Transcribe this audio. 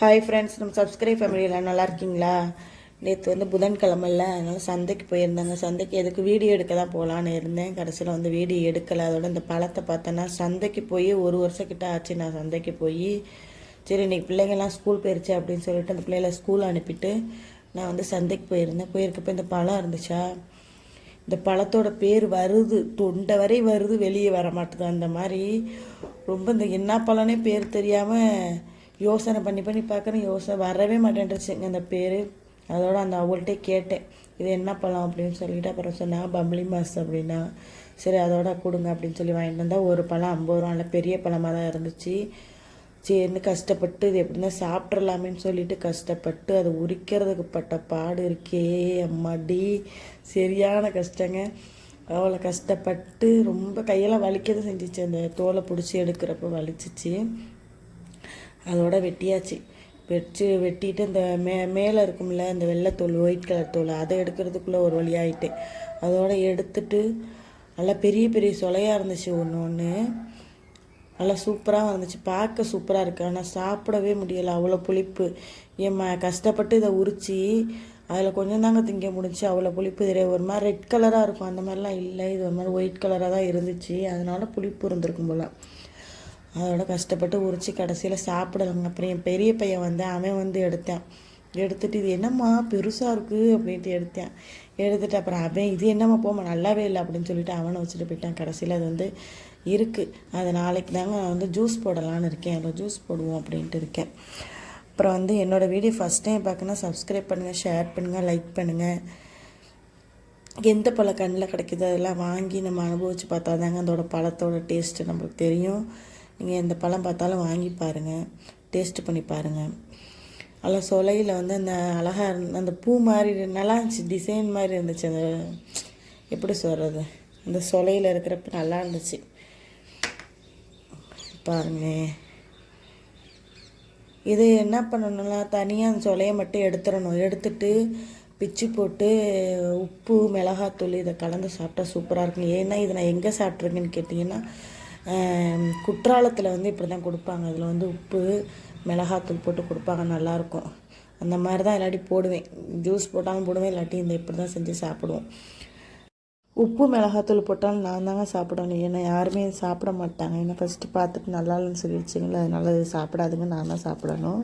Hi friends நம்ம subscribe ஃபேமிலியில் நல்லா இருக்கீங்களா? நேற்று வந்து புதன்கிழமைல அதனால் சந்தைக்கு போயிருந்தாங்க. சந்தைக்கு எதுக்கு வீடியோ எடுக்க தான் போகலான்னு இருந்தேன். கடைசியில் வந்து வீடியோ எடுக்கலை. அதோட இந்த பழத்தை பார்த்தேன்னா சந்தைக்கு போய் ஒரு வருஷம் கிட்ட ஆச்சு நான் சந்தைக்கு போய். சரி இன்னைக்கு பிள்ளைங்கள்லாம் ஸ்கூல் போயிருச்சு அப்படின்னு சொல்லிட்டு அந்த பிள்ளைகளை ஸ்கூல் அனுப்பிட்டு நான் வந்து சந்தைக்கு போயிருந்தேன். போயிருக்கப்போ இந்த பழம் இருந்துச்சா? இந்த பழத்தோட பேர் வருது. தொண்டை வரை வருது. வெளியே வர மாட்டேது அந்த மாதிரி ரொம்ப இந்த என்ன பழம்னே பேர் தெரியாமல் யோசனை பண்ணி பண்ணி பார்க்குறேன். யோசனை வரவே மாட்டேன்ருச்சுங்க அந்த பேர் அதோட அந்த அவங்கள்ட்டே கேட்டேன். இது என்ன பழம் அப்படின்னு சொல்லிட்டு அப்புறம் சொன்னாங்க பம்பளி மாஸ் அப்படின்னா சரி அதோட கொடுங்க அப்படின்னு சொல்லி வாங்கிட்டு வந்தால் ஒரு பழம் ஐம்பது ரூபா பெரிய பழமாக தான் இருந்துச்சு. சரின்னு கஷ்டப்பட்டு இது எப்படின்னா சாப்பிட்றலாமேன்னு சொல்லிட்டு கஷ்டப்பட்டு அது உரிக்கிறதுக்கு பட்ட பாடு இருக்கே அம்மாடி. சரியான கஷ்டங்க. அவ்வளோ கஷ்டப்பட்டு ரொம்ப கையெல்லாம் வலிக்கிறது செஞ்சிச்சு. அந்த தோலை பிடிச்சி எடுக்கிறப்ப வலிச்சிச்சு. அதோட வெட்டியாச்சு. வெட்டி வெட்டிட்டு இந்த மே மேலே இருக்கும்ல இந்த வெள்ளைத்தோல் ஒயிட் கலர் தோல் அதை எடுக்கிறதுக்குள்ளே ஒரு வழி அதோட எடுத்துட்டு நல்லா பெரிய பெரிய சொலையாக இருந்துச்சு ஒன்று ஒன்று நல்லா சூப்பராக இருந்துச்சு பார்க்க சூப்பராக இருக்குது ஆனால் சாப்பிடவே முடியலை. அவ்வளோ புளிப்பு. ஏம்மா கஷ்டப்பட்டு இதை உரித்து அதில் கொஞ்சம் தாங்க திங்க முடிஞ்சு அவ்வளோ புளிப்பு. தெரியாது ஒரு மாதிரி ரெட் கலராக இருக்கும். அந்த மாதிரிலாம் இல்லை. இது ஒரு மாதிரி ஒயிட் கலராக தான் இருந்துச்சு. அதனால புளிப்பு இருந்திருக்கும் போல். அதோட கஷ்டப்பட்டு உரித்து கடைசியில் சாப்பிடலங்க. அப்புறம் என் பெரிய பையன் வந்து அவன் வந்து எடுத்தான். எடுத்துட்டு இது என்னம்மா பெருசாக இருக்குது அப்படின்ட்டு எடுத்தேன். எடுத்துட்டு அப்புறம் அவன் இது என்னம்மா போமா நல்லாவே இல்லை அப்படின்னு சொல்லிட்டு அவனை வச்சுட்டு போயிட்டான். கடைசியில் அது வந்து இருக்குது அது நாளைக்கு தாங்க நான் வந்து ஜூஸ் போடலான்னு இருக்கேன். அதில் ஜூஸ் போடுவோம் அப்படின்ட்டு இருக்கேன். அப்புறம் வந்து என்னோடய வீடியோ ஃபஸ்ட் டைம் பார்க்கணுன்னா சப்ஸ்கிரைப் பண்ணுங்கள் ஷேர் பண்ணுங்கள் லைக் பண்ணுங்கள் எந்த பழம் கண்ணில் கிடைக்குதோ அதெல்லாம் வாங்கி நம்ம அனுபவித்து பார்த்தா தாங்க அதோட பழத்தோட டேஸ்ட்டு நம்மளுக்கு தெரியும். நீங்கள் எந்த பழம் பார்த்தாலும் வாங்கி பாருங்கள் டேஸ்ட்டு பண்ணி பாருங்கள் அதில் சொலையில் வந்து அந்த அழகாக இருந்த அந்த பூ மாதிரி நல்லா இருந்துச்சு டிசைன் மாதிரி இருந்துச்சு அந்த எப்படி சொல்கிறது அந்த சொலையில் இருக்கிறப்ப நல்லா இருந்துச்சு. பாருங்க. இது என்ன பண்ணணும்னா தனியாக அந்த சொலையை மட்டும் எடுத்துடணும். எடுத்துட்டு பிச்சு போட்டு உப்பு மிளகாத்தூள் இதை கலந்து சாப்பிட்டா சூப்பராக இருக்கும். ஏன்னா இதை நான் எங்கே சாப்பிட்ருக்கேன்னு கேட்டிங்கன்னா குற்றாலத்தில் வந்து இப்படி தான் கொடுப்பாங்க. அதில் வந்து உப்பு மிளகாத்தூள் போட்டு கொடுப்பாங்க. நல்லாயிருக்கும். அந்த மாதிரி தான் இல்லாட்டி போடுவேன். ஜூஸ் போட்டாலும் போடுவேன். இல்லாட்டி இந்த இப்படி தான் செஞ்சு சாப்பிடுவோம். உப்பு மிளகாத்தூள் போட்டாலும் நான் தாங்க சாப்பிடணும். ஏன்னா யாருமே சாப்பிட மாட்டாங்க. ஏன்னா ஃபஸ்ட்டு பார்த்துட்டு நல்லா இல்லைன்னு சொல்லிடுச்சிங்களா அதனால சாப்பிடாதுங்க. நான் தான் சாப்பிடணும்.